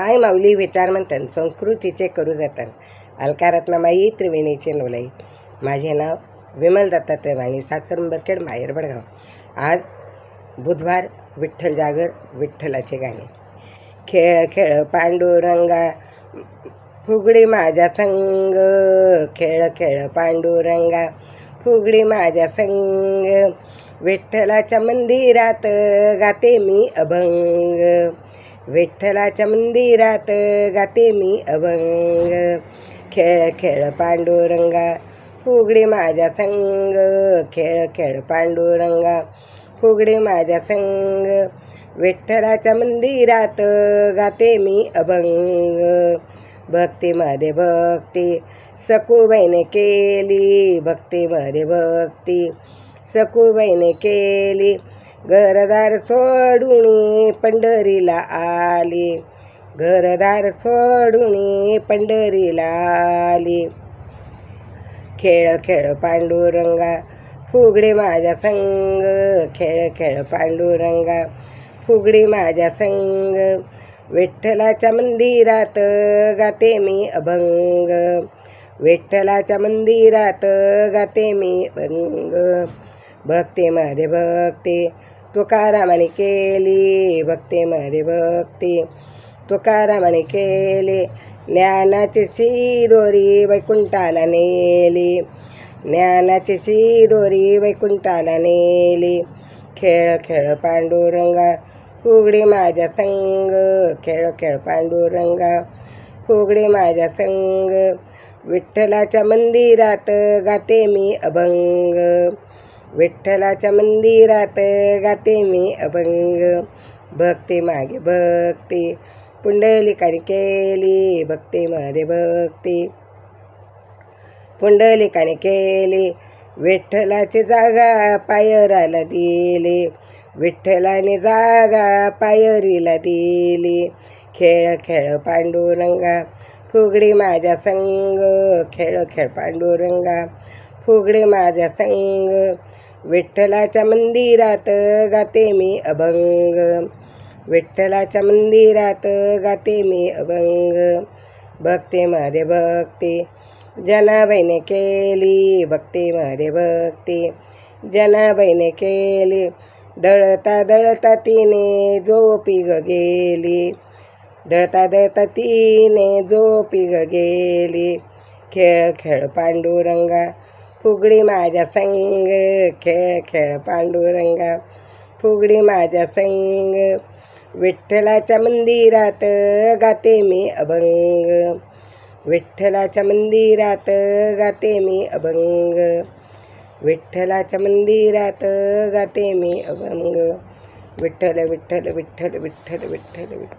माय माऊली विचार म्हणतन संस्कृतीचे करू जतन अलकारत्नामाई त्रिवेणीचे नोलाई माझे नाव विमल दत्तात्रय वाणी सासरंबरखेड माहेर बडगाव आज बुधवार विठ्ठल जागर विठ्ठलाचे गाणे. खेळ खेळ पांडुरंगा फुगडी माझ्या संग. खेळ खेळ पांडुरंगा फुगडी माझ्या संग. विठ्ठलाच्या मंदिरात गाते मी अभंग. विठ्ठलाच्या मंदिरात गाते मी अभंग. खेळ खेळ पांडुरंगा फुगडी माझ्या संग. खेळ खेळ पांडुरंगा फुगडी माझ्या संग. विठ्ठलाच्या मंदिरात गाते मी अभंग. भक्तीमध्ये भक्ती सखूबाईने केली भक्तीमध्ये भक्ती. सखूबाईने केली. घरदार सोडून पंढरीला आली. घरदार सोडून पंढरीला आली. खेळ खेळ पांडुरंगा फुगडी माझ्या संग. खेळ खेळ पांडुरंगा फुगडी माझ्या संग. विठ्ठलाच्या मंदिरात गाते मी अभंग. विठ्ठलाच्या मंदिरात गाते मी अभंग. भक्तीमध्ये भक्ती तुकारामाने केली. भक्तीमध्ये भक्ती तुकारामाने केली. ज्ञानाची सिदोरी वैकुंठाला नेली. ज्ञानाची सिदोरी वैकुंठाला नेली. खेळ खेळ पांडुरंगा फुगडी माझ्या संग. खेळ खेळ पांडुरंगा फुगडी माझ्या संग. विठ्ठलाच्या मंदिरात गाते मी अभंग. विठ्ठलाच्या मंदिरात गाते मी अभंग. भक्ती मागे भक्ती. पुंडलिकाने केली भक्ती मध्ये भक्ती. पुंडलिकाने केली. विठ्ठलाची जागा पायराला दिली. विठ्ठलाने जागा पायरीला दिली. खेळ खेळ पांडुरंगा. फुगडी माझ्या संग. खेळ खेळ पांडुरंगा. फुगडी माझ्या संग. विठ्ठलाच्या मंदिरात गाते मी अभंग. विठ्ठलाच्या मंदिरात गाते मी अभंग. भक्तीमध्ये भक्ती जनाबाईने केली भक्तीमध्ये भक्ती जनाबाईने केली. दळता दळता तिने झोपी ग गेली. दळता दळता तिने झोपी ग गेली. खेळ खेळ पांडुरंगा फुगडी माझ्या संग खेळ खेळ पांडुरंगा. फुगडी माझ्या संग विठ्ठलाच्या मंदिरात गाते मी अभंग. विठ्ठलाच्या मंदिरात गाते मी अभंग. विठ्ठलाच्या मंदिरात गाते मी अभंग. विठ्ठल विठ्ठल विठ्ठल विठ्ठल विठ्ठल विठ्ठल.